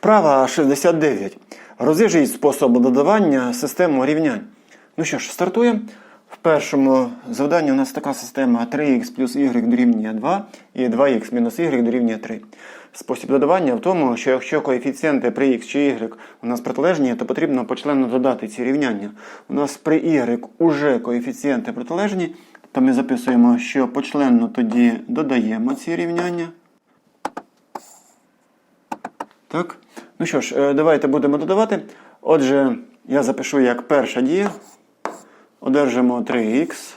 Вправа 69. Розв'яжіть способ додавання систему рівнянь. Ну що ж, стартуємо. В першому завданні у нас така система 3х плюс y дорівнює 2 і 2х мінус y дорівнює 3. Спосіб додавання в тому, що якщо коефіцієнти при x чи y у нас протилежні, то потрібно почленно додати ці рівняння. У нас при y уже коефіцієнти протилежні, то ми записуємо, що почленно тоді додаємо ці рівняння. Так. Ну що ж, е, давайте будемо додавати. Отже, я запишу як перша дія. Одержимо 3х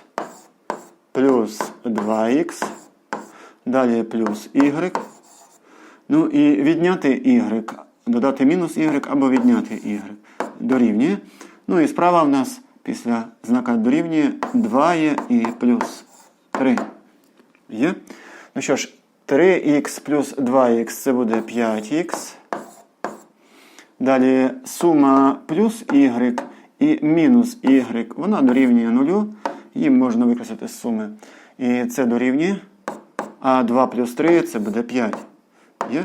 плюс 2х. Далі плюс y. Ну і відняти y. Додати мінус y або відняти y. Дорівнює. Ну і справа в нас після знака дорівнює 2 є і плюс 3. Є? Ну що ж, 3х плюс 2х це буде 5х. Далі сума плюс y і мінус y, вона дорівнює 0. Її можна викреслити з суми. І це дорівнює. А 2 плюс 3 це буде 5. Є?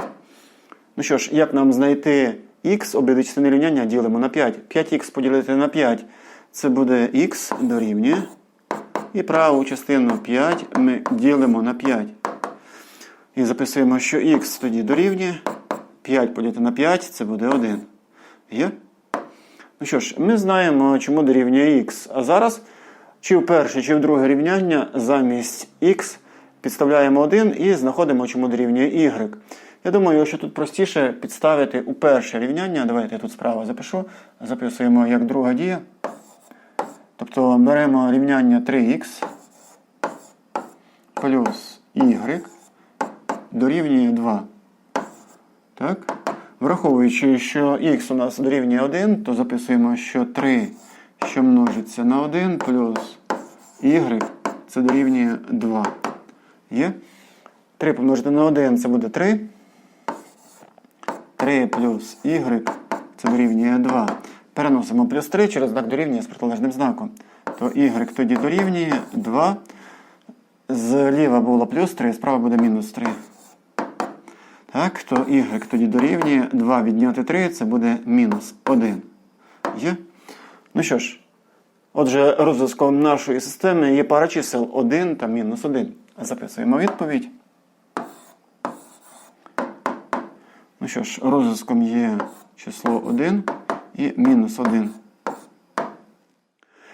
Ну що ж, як нам знайти х, обидві частини рівняння ділимо на 5. 5х поділити на 5 це буде х дорівнює. І праву частину 5 ми ділимо на 5. І записуємо, що х тоді дорівнює. 5 поділити на 5 це буде 1. Є? Ну що ж, ми знаємо, чому дорівнює х. А зараз, чи в перше, чи в друге рівняння замість х підставляємо 1 і знаходимо, чому дорівнює y. Я думаю, що тут простіше підставити у перше рівняння. Давайте я тут справа запишу. Записуємо як друга дія. Тобто беремо рівняння 3х плюс y дорівнює 2. Так? Враховуючи, що х у нас дорівнює 1, то записуємо, що 3, що множиться на 1, плюс y це дорівнює 2. Є? 3 помножити на 1 це буде 3. 3 плюс y це дорівнює 2. Переносимо плюс 3 через знак дорівнює з протилежним знаком. То y тоді дорівнює 2. Зліва було плюс 3, справа буде мінус 3. Так, то y тоді дорівнює 2 відняти 3, це буде мінус 1. Є? Ну що ж, отже, розв'язком нашої системи є пара чисел 1 та мінус 1. Записуємо відповідь. Ну що ж, розв'язком є число 1 і мінус 1.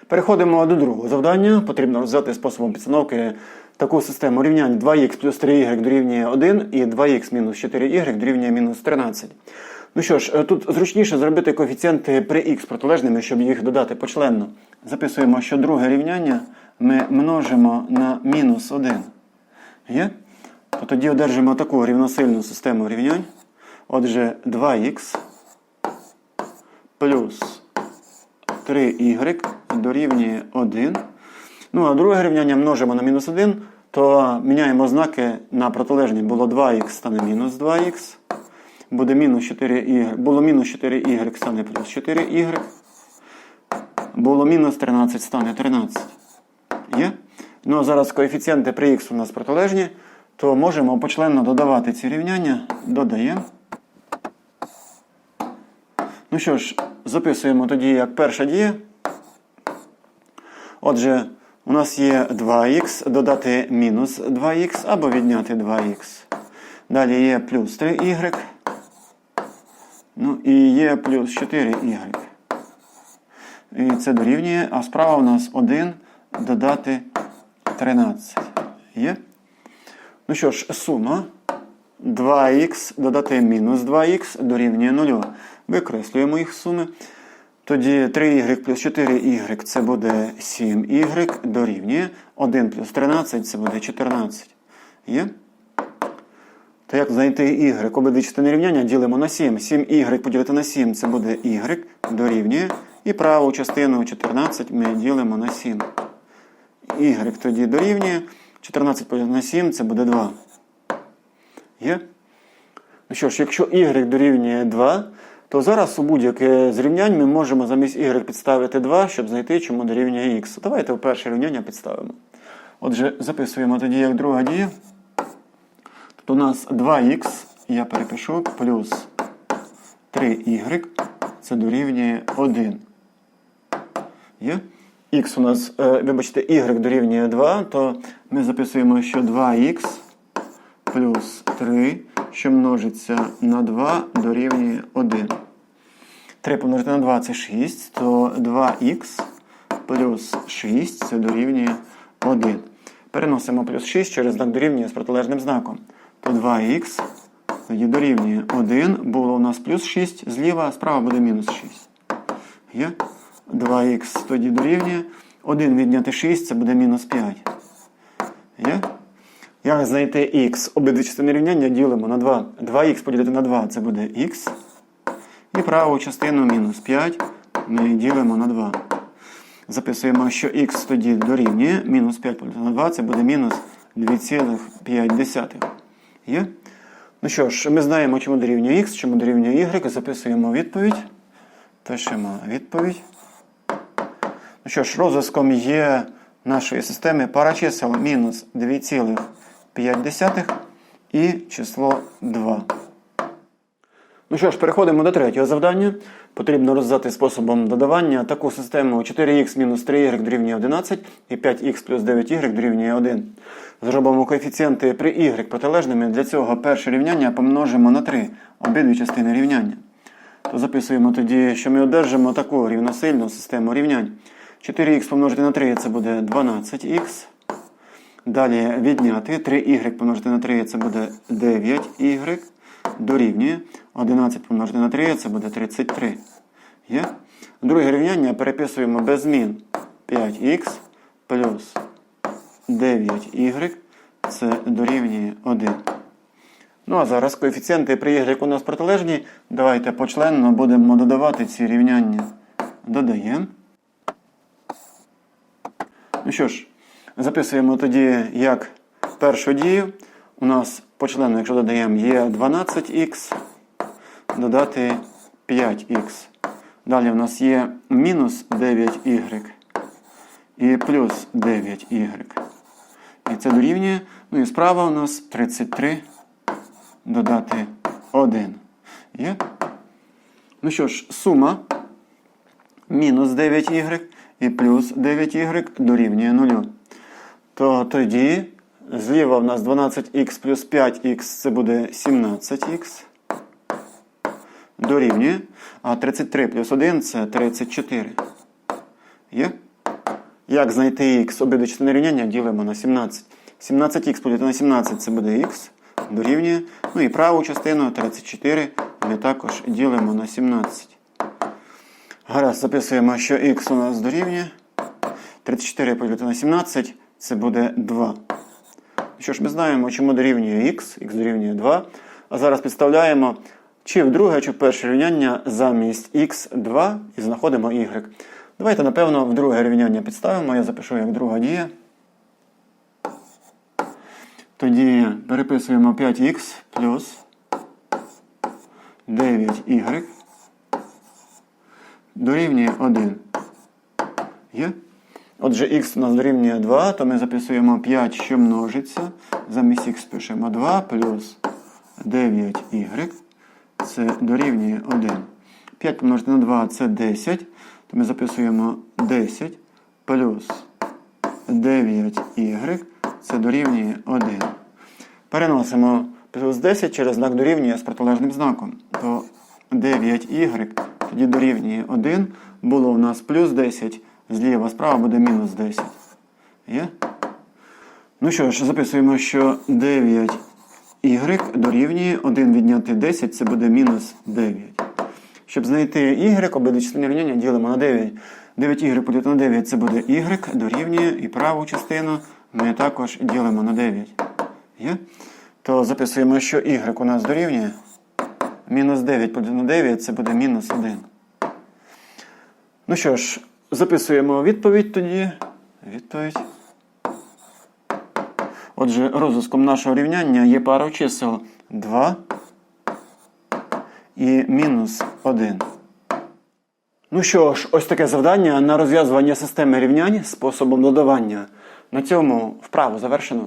Переходимо до другого завдання. Потрібно розв'язати способом підстановки таку систему рівнянь 2х плюс 3y дорівнює 1 і 2х мінус 4y дорівнює мінус 13. Ну що ж, тут зручніше зробити коефіцієнти при х протилежними, щоб їх додати почленно. Записуємо, що друге рівняння ми множимо на мінус 1. Є? То тоді одержимо таку рівносильну систему рівнянь. Отже, 2х плюс 3y дорівнює 1. Ну, а друге рівняння множимо на мінус 1, то міняємо знаки на протилежні. Було 2х стане мінус 2х. Буде мінус 4y. Було мінус 4y стане плюс 4y. Було мінус 13 стане 13. Є? Ну, а зараз коефіцієнти при х у нас протилежні, то можемо почленно додавати ці рівняння. Додаємо. Ну що ж, записуємо тоді як перша дія. Отже, у нас є 2х, додати мінус 2х або відняти 2х. Далі є плюс 3y. Ну і є плюс 4y. І це дорівнює, а справа у нас 1 додати 13. Є? Ну що ж, сума 2х додати мінус 2х дорівнює 0. Викреслюємо їх суми. Тоді 3y плюс 4y це буде 7y дорівнює. 1 плюс 13 це буде 14. Є? То як знайти y? Обидві частини рівняння ділимо на 7. 7y поділити на 7 це буде y дорівнює. І праву частину 14 ми ділимо на 7. y тоді дорівнює. 14 поділити на 7 це буде 2. Є? Ну що ж, якщо y дорівнює 2, то зараз у будь-яке з рівнянь ми можемо замість y підставити 2, щоб знайти, чому дорівнює x. Давайте в перше рівняння підставимо. Отже, записуємо тоді як друга дія. Тобто у нас 2х, я перепишу, плюс 3y це дорівнює 1. Є? Х у нас, е, вибачте, y дорівнює 2, то ми записуємо, що 2х плюс 3, що множиться на 2 дорівнює 1. 3 помножити на 2 це 6, то 2х плюс 6 це дорівнює 1. Переносимо плюс 6 через знак дорівнює з протилежним знаком. То 2х тоді дорівнює 1. Було у нас плюс 6, зліва, справа буде мінус 6. Є? 2х тоді дорівнює. 1 відняти 6 це буде мінус 5. Є? Як знайти х? Обидві частини рівняння ділимо на 2. 2х поділити на 2 це буде х. І праву частину мінус 5 ми ділимо на 2. Записуємо, що х тоді дорівнює. Мінус 5 поділити на 2 це буде мінус 2,5. Є? Ну що ж, ми знаємо, чому дорівнює х, чому дорівнює y. Записуємо відповідь. Пишемо відповідь. Ну що ж, розв'язком є нашої системи пара чисел мінус 2,5 і число 2. Ну що ж, переходимо до третього завдання. Потрібно роздати способом додавання таку систему 4х мінус 3y дорівнює 11 і 5х плюс 9y дорівнює 1. Зробимо коефіцієнти при y протилежними. Для цього перше рівняння помножимо на 3 обидві частини рівняння. То записуємо тоді, що ми одержимо таку рівносильну систему рівнянь. 4х помножити на 3 це буде 12х. Далі відняти 3y помножити на 3 це буде 9y. Дорівнює 11 помножити на 3 це буде 33. Є? Друге рівняння переписуємо без змін. 5х плюс 9y це дорівнює 1. Ну а зараз коефіцієнти при y у нас протилежні. Давайте почленно будемо додавати ці рівняння. Додаємо. Ну що ж, записуємо тоді як першу дію. У нас по члену, якщо додаємо, є 12х, додати 5х. Далі у нас є мінус 9y і плюс 9y. І це дорівнює. Ну і справа у нас 33 додати 1. Є? Ну що ж, сума мінус 9y і плюс 9y дорівнює 0. То тоді зліва в нас 12х плюс 5х це буде 17х. Дорівнює. А 33 плюс 1 це 34. Є? Як знайти х? Обидві частини рівняння ділимо на 17. 17х поділити на 17 це буде х. Дорівнює. Ну і праву частину 34 ми також ділимо на 17. Гаразд, записуємо, що х у нас дорівнює. 34 поділити на 17 це буде 2. Що ж, ми знаємо, чому дорівнює х, х дорівнює 2. А зараз підставляємо чи в друге, чи в перше рівняння замість х2 і знаходимо y. Давайте, напевно, в друге рівняння підставимо. Я запишу як друга дія. Тоді переписуємо 5х плюс 9y дорівнює 1. Є? Отже, х у нас дорівнює 2, то ми записуємо 5, що множиться. Замість х пишемо 2 плюс 9y. Це дорівнює 1. 5 помножити на 2 це 10. То ми записуємо 10 плюс 9y. Це дорівнює 1. Переносимо плюс 10 через знак дорівнює з протилежним знаком. То 9y тоді дорівнює 1. Було у нас плюс 10. Зліва справа буде мінус 10. Є? Ну що ж, записуємо, що 9y дорівнює 1 відняти 10, це буде мінус 9. Щоб знайти y, обидві частини рівняння ділимо на 9. 9y поділити на 9 це буде y, дорівнює і праву частину ми також ділимо на 9. Є? То записуємо, що y у нас дорівнює. Мінус 9 поділити на 9 це буде мінус 1. Ну що ж, записуємо відповідь тоді. Відповідь. Отже, розв'язком нашого рівняння є пара чисел 2 і мінус 1. Ну що ж, ось таке завдання на розв'язування системи рівнянь способом додавання. На цьому вправу завершено.